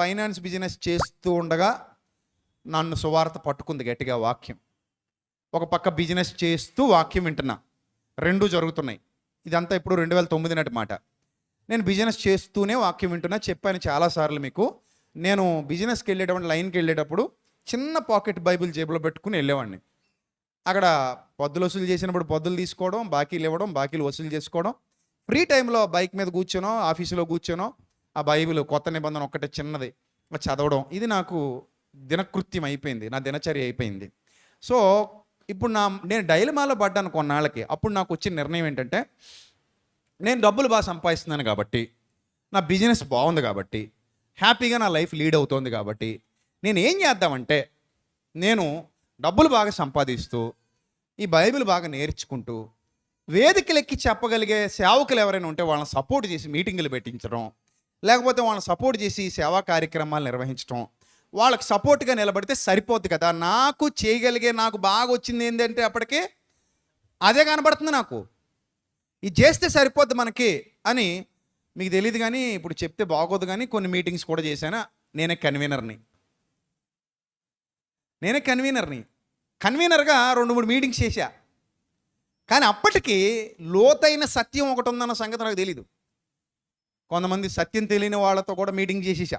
Finance business చేస్తూ ఉండగా నన్ను సువార్త పట్టుకుంది గట్టిగా వాక్యం. ఒక పక్క బిజినెస్ చేస్తూ వాక్యం వింటున్నా. రెండు జరుగుతున్నాయి. ఇదంతా ఇప్పుడు రెండు వేల తొమ్మిది నాటి మాట. నేను బిజినెస్ చేస్తూనే వాక్యం వింటున్నా. చెప్పాను చాలాసార్లు మీకు. నేను బిజినెస్కి వెళ్ళేటప్పుడు లైన్కి వెళ్ళేటప్పుడు చిన్న పాకెట్ బైబిల్ జేబులో పెట్టుకుని వెళ్ళేవాడిని. అక్కడ పొద్దులు వసూలు చేసినప్పుడు పొద్దులు తీసుకోవడం బాకీలు ఇవ్వడం బాకీలు వసూలు చేసుకోవడం. ఫ్రీ టైంలో బైక్ మీద కూర్చోనో ఆఫీసులో కూర్చోనో ఆ బైబిల్ కొత్త నిబంధన ఒక్కటే చిన్నది. చదవడం. ఇది నాకు దినకృత్యం అయిపోయింది. నా దినచర్య అయిపోయింది. సో ఇప్పుడు నా నేను డైలమాలో పడ్డాను కొన్నాళ్ళకి. అప్పుడు నాకు వచ్చిన నిర్ణయం ఏంటంటే నేను డబ్బులు బాగా సంపాదిస్తున్నాను కాబట్టి నా బిజినెస్ బాగుంది కాబట్టి హ్యాపీగా నా లైఫ్ లీడ్ అవుతోంది కాబట్టి నేను ఏం చేద్దామంటే నేను డబ్బులు బాగా సంపాదిస్తూ ఈ బైబిల్ బాగా నేర్చుకుంటూ వేదికలెక్కి చెప్పగలిగే సేవకులు ఎవరైనా ఉంటే వాళ్ళని సపోర్ట్ చేసి మీటింగులు పెట్టించడం లేకపోతే వాళ్ళని సపోర్ట్ చేసి సేవా కార్యక్రమాలు నిర్వహించడం వాళ్ళకి సపోర్ట్గా నిలబడితే సరిపోద్ది కదా. నాకు చేయగలిగే నాకు బాగా వచ్చింది ఏంటంటే అప్పటికే అదే కనబడుతుంది నాకు. ఇది చేస్తే సరిపోద్ది మనకి అని మీకు తెలియదు కానీ ఇప్పుడు చెప్తే బాగోదు కానీ కొన్ని మీటింగ్స్ కూడా చేశాను? నేనే కన్వీనర్ని. నేనే కన్వీనర్ని. కన్వీనర్గా రెండు మూడు మీటింగ్స్ చేశా. కానీ అప్పటికి లోతైన సత్యం ఒకటి ఉందన్న సంగతి నాకు తెలీదు. కొంతమంది సత్యం తెలియని వాళ్ళతో కూడా మీటింగ్ చేసేసా.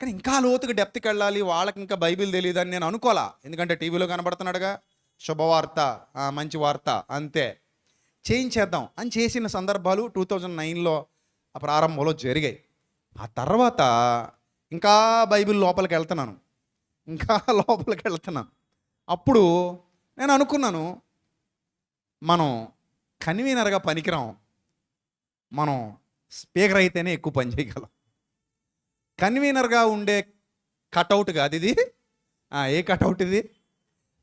కానీ ఇంకా లోతుగా డెప్త్కి వెళ్ళాలి వాళ్ళకి ఇంకా బైబిల్ తెలియదు అని నేను అనుకోలా. ఎందుకంటే టీవీలో కనబడుతున్నాడుగా శుభవార్త మంచి వార్త అంతే. చేయించేద్దాం అని చేసిన సందర్భాలు టూ థౌజండ్ నైన్లో ఆ ప్రారంభంలో జరిగాయి. ఆ తర్వాత ఇంకా బైబిల్ లోపలికి వెళ్తున్నాను. ఇంకా లోపలికి వెళ్తున్నాను. అప్పుడు నేను అనుకున్నాను మనం కన్వీనర్గా పనికిరాం. మనం స్పీకర్ అయితేనే ఎక్కువ పని చేయగలం. కన్వీనర్గా ఉండే కటౌట్ కాదు ఇది. ఏ కటౌట్ ఇది?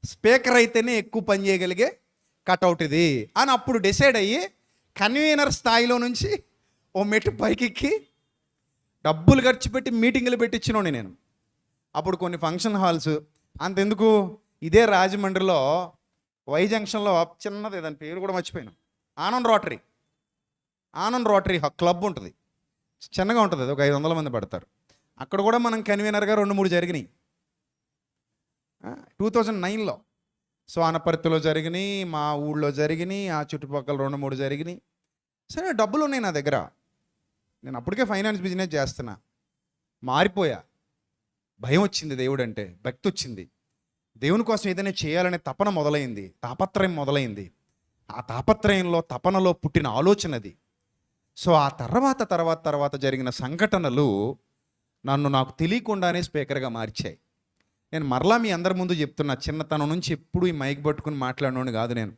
స్పీకర్ అయితేనే ఎక్కువ పని చేయగలిగే కటౌట్ ఇది అని అప్పుడు డిసైడ్ అయ్యి కన్వీనర్ స్థాయిలో నుంచి ఓ మెట్టు పైకెక్కి డబ్బులు ఖర్చు పెట్టి మీటింగులు పెట్టించినోని నేను. అప్పుడు కొన్ని ఫంక్షన్ హాల్స్ అంతెందుకు? ఇదే రాజమండ్రిలో వై జంక్షన్లో చిన్నది దాని పేరు కూడా మర్చిపోయాను. Anand rotary. Anand rotary club ఉంటుంది. చిన్నగా ఉంటుంది. అది ఒక ఐదు వందల మంది పడతారు. అక్కడ కూడా మనం కన్వీనర్గా రెండు మూడు జరిగినాయి. టూ థౌజండ్ నైన్లో. సో జరిగినాయి మా ఊళ్ళో జరిగినాయి ఆ చుట్టుపక్కల రెండు మూడు జరిగినాయి. సరే డబ్బులు ఉన్నాయి నా దగ్గర. నేను అప్పటికే ఫైనాన్స్ బిజినెస్ చేస్తున్నా. మారిపోయా. భయం వచ్చింది దేవుడు అంటే భక్తి వచ్చింది. దేవుని కోసం ఏదైనా చేయాలనే తపన మొదలైంది. తాపత్రయం మొదలైంది. ఆ తాపత్రయంలో తపనలో పుట్టిన ఆలోచన అది. సో ఆ తర్వాత తర్వాత తర్వాత జరిగిన సంఘటనలు నన్ను నాకు తెలియకుండానే స్పీకర్గా మార్చాయి. నేను మరలా మీ అందరి ముందు చెప్తున్నా చిన్నతనం నుంచి ఎప్పుడు ఈ మైక్ పట్టుకుని మాట్లాడినోడు కాదు నేను.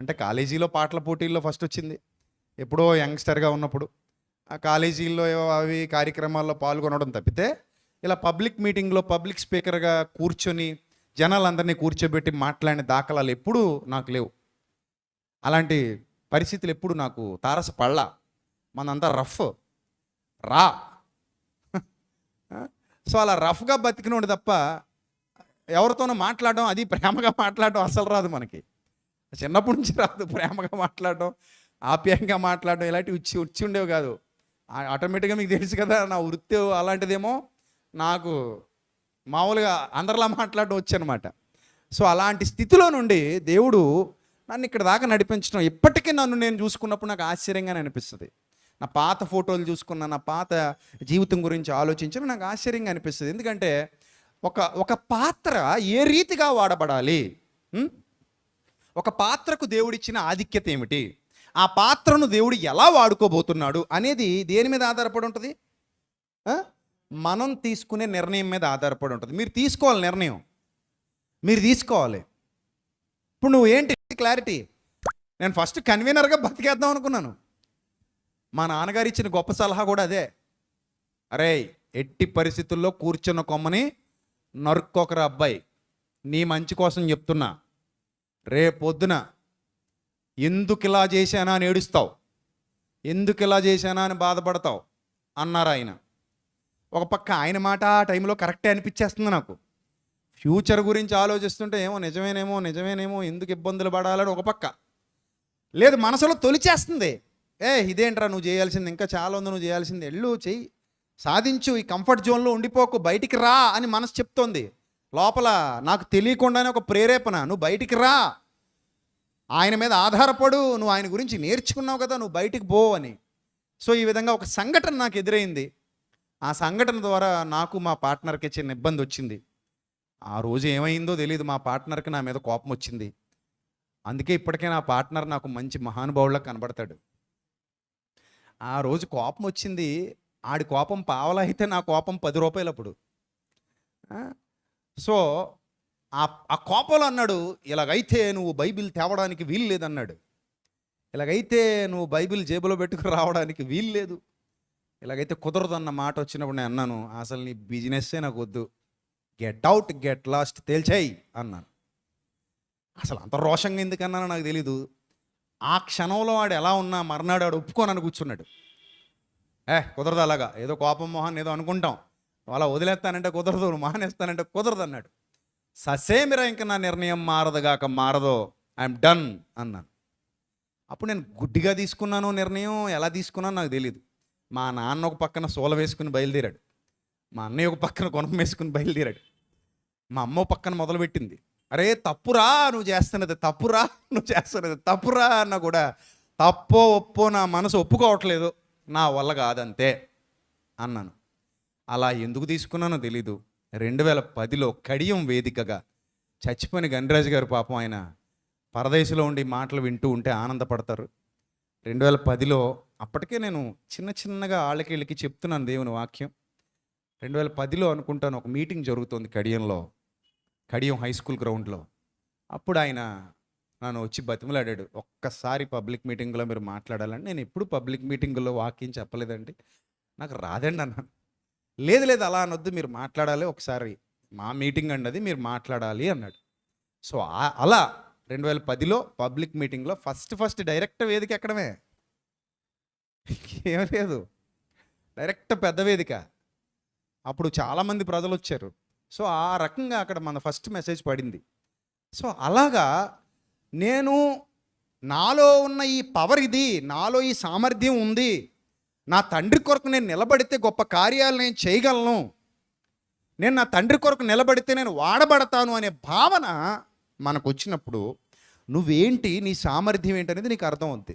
అంటే కాలేజీలో పాటల పోటీల్లో ఫస్ట్ వచ్చింది. ఎప్పుడో యంగ్స్టర్గా ఉన్నప్పుడు. ఆ కాలేజీల్లో అవి కార్యక్రమాల్లో పాల్గొనడం తప్పితే ఇలా పబ్లిక్ మీటింగ్లో పబ్లిక్ స్పీకర్గా కూర్చొని జనాలందరినీ కూర్చోబెట్టి మాట్లాడిన దాఖలాలు ఎప్పుడూ నాకు లేవు. అలాంటి పరిస్థితులు ఎప్పుడు నాకు తారసపడలా. మనంతా రఫ్. రా. సో అలా రఫ్గా బతికినోడు తప్ప ఎవరితోనో మాట్లాడడం అది ప్రేమగా మాట్లాడడం అసలు రాదు మనకి. చిన్నప్పటి నుంచి రాదు ప్రేమగా మాట్లాడడం ఆప్యాయంగా మాట్లాడడం ఇలాంటివి వచ్చి వచ్చి ఉండేవి కాదు. ఆ- ఆటోమేటిక్గా మీకు తెలుసు కదా నా వృత్తి అలాంటిదేమో నాకు మామూలుగా అందరిలా మాట్లాడడం వచ్చనమాట. సో అలాంటి స్థితిలో నుండి దేవుడు నన్ను ఇక్కడ దాకా నడిపించడం ఇప్పటికీ నన్ను నేను చూసుకున్నప్పుడు నాకు ఆశ్చర్యంగానే అనిపిస్తుంది. నా పాత ఫోటోలు చూసుకున్న నా పాత జీవితం గురించి ఆలోచించిన నాకు ఆశ్చర్యంగా అనిపిస్తుంది. ఎందుకంటే ఒక ఒక పాత్ర ఏ రీతిగా వాడబడాలి? ఒక పాత్రకు దేవుడిచ్చిన ఆధిక్యత ఏమిటి? ఆ పాత్రను దేవుడు ఎలా వాడుకోబోతున్నాడు అనేది దేని మీద ఆధారపడి ఉంటుంది? మనం తీసుకునే నిర్ణయం మీద ఆధారపడి ఉంటుంది. మీరు తీసుకోవాలి నిర్ణయం. మీరు తీసుకోవాలి. ఇప్పుడు నువ్వు ఏంటి? క్లారిటీ. నేను ఫస్ట్ కన్వీనర్గా బతికేద్దాం అనుకున్నాను. మా నాన్నగారు ఇచ్చిన గొప్ప సలహా కూడా అదే. అరే ఎట్టి పరిస్థితుల్లో కూర్చున్న కొమ్మని నరుక్కోకరా అబ్బాయి. నీ మంచి కోసం చెప్తున్నా. రేపొద్దున ఎందుకు ఇలా చేశానా అని ఏడుస్తావు? ఎందుకు ఇలా చేశానా అని బాధపడతావు? అన్నారు ఆయన. ఒక పక్క ఆయన మాట ఆ టైంలో కరెక్టే అనిపించేస్తుంది నాకు. ఫ్యూచర్ గురించి ఆలోచిస్తుంటే ఏమో నిజమేనేమో నిజమేనేమో ఎందుకు ఇబ్బందులు పడాలని ఒక పక్క. లేదు మనసులో తొలిచేస్తుంది. ఏ ఇదేంట్రా నువ్వు చేయాల్సింది? ఇంకా చాలా ఉంది నువ్వు చేయాల్సింది. ఎళ్ళు చెయ్యి. సాధించు ఈ కంఫర్ట్ జోన్లో ఉండిపోకు బయటికి రా అని మనసు చెప్తోంది. లోపల నాకు తెలియకుండానే ఒక ప్రేరేపణ నువ్వు బయటికి రా. ఆయన మీద ఆధారపడు నువ్వు ఆయన గురించి నేర్చుకున్నావు కదా నువ్వు బయటికి పో అని. సో ఈ విధంగా ఒక సంఘటన నాకు ఎదురైంది. ఆ సంఘటన ద్వారా నాకు మా పార్ట్నర్కి చిన్న ఇబ్బంది వచ్చింది. ఆ రోజు ఏమైందో తెలియదు మా పార్ట్నర్కి నా మీద కోపం వచ్చింది. అందుకే ఇప్పటికే నా పార్ట్నర్ నాకు మంచి మహానుభావులా కనబడతాడు. ఆ రోజు కోపం వచ్చింది. ఆడి కోపం పావలా అయితే నా కోపం పది రూపాయలు అప్పుడు సో ఆ ఆ కోపంలో అన్నాడు ఇలాగైతే నువ్వు బైబిల్ తేవడానికి వీలు లేదన్నాడు. ఇలాగైతే నువ్వు బైబిల్ జేబులో పెట్టుకుని రావడానికి వీలు లేదు. ఇలాగైతే కుదరదన్న మాట వచ్చినప్పుడు నేను అన్నాను అసలు నీ బిజినెస్సే నాకు వద్దు. గెట్ అవుట్ గెట్ లాస్ట్ తేల్చేయి అన్నాను. అసలు అంత రోషంగా ఎందుకన్నానో నాకు తెలీదు. ఆ క్షణంలో వాడు ఎలా ఉన్నా మర్నాడు వాడు ఒప్పుకోనని కూర్చున్నాడు. ఏ కుదరదు అలాగా. ఏదో కోపం మొహాన్ని ఏదో అనుకుంటాం. అలా వదిలేస్తానంటే కుదరదు మానేస్తానంటే కుదరదు అన్నాడు. ససేమిరా ఇంక నా నిర్ణయం మారదుగాక మారదో ఐఎమ్ డన్ అన్నాను. అప్పుడు నేను గుడ్డిగా తీసుకున్నాను నిర్ణయం ఎలా తీసుకున్నానో నాకు తెలియదు మా నాన్న ఒక పక్కన సోల వేసుకుని బయలుదేరాడు. మా అన్నయ్య ఒక పక్కన గుణం వేసుకుని బయలుదేరాడు. మా అమ్మ ఒక పక్కన మొదలుపెట్టింది. అరే తప్పురా నువ్వు చేస్తున్నది తప్పురా నువ్వు చేస్తున్నది తప్పురా అన్న కూడా తప్పో ఒప్పో నా మనసు ఒప్పుకోవట్లేదు. నా వల్ల కాదంతే అన్నాను. అలా ఎందుకు తీసుకున్నానో తెలీదు. రెండు వేల పదిలో కడియం వేదికగా చచ్చిపోయిన గణరాజు గారు పాపం ఆయన పరదేశంలో ఉండి మాటలు వింటూ ఉంటే ఆనందపడతారు. రెండు వేల పదిలో అప్పటికే నేను చిన్న చిన్నగా వాళ్ళకి వీళ్ళకి చెప్తున్నాను దేవుని వాక్యం. రెండు వేల పదిలో అనుకుంటాను ఒక మీటింగ్ జరుగుతుంది కడియంలో. కడియం హై స్కూల్ గ్రౌండ్లో. అప్పుడు ఆయన నన్ను వచ్చి బతిమలాడాడు. ఒక్కసారి పబ్లిక్ మీటింగ్లో మీరు మాట్లాడాలని నేను ఎప్పుడు పబ్లిక్ మీటింగ్లో వాక్యం చెప్పలేదండి. నాకు రాదండి అన్నాను లేదు లేదు అలా అనొద్దు మీరు మాట్లాడాలి ఒకసారి. మా మీటింగ్ అండి అది మీరు మాట్లాడాలి అన్నాడు. సో అలా రెండు వేల పదిలో పబ్లిక్ మీటింగ్లో ఫస్ట్ ఫస్ట్ డైరెక్ట్ వేదిక ఎక్కడమే? ఏం లేదు. డైరెక్ట్ పెద్ద వేదిక. అప్పుడు చాలామంది ప్రజలు వచ్చారు. సో ఆ రకంగా అక్కడ మన ఫస్ట్ మెసేజ్ పడింది. సో అలాగా నేను నాలో ఉన్న ఈ పవర్ ఇది నాలో ఈ సామర్థ్యం ఉంది నా తండ్రి కొరకు నేను నిలబడితే గొప్ప కార్యాలు నేను చేయగలను నేను నా తండ్రి కొరకు నిలబడితే నేను వాడబడతాను అనే భావన మనకు వచ్చినప్పుడు నువ్వేంటి నీ సామర్థ్యం ఏంటనేది నీకు అర్థం అవుద్ది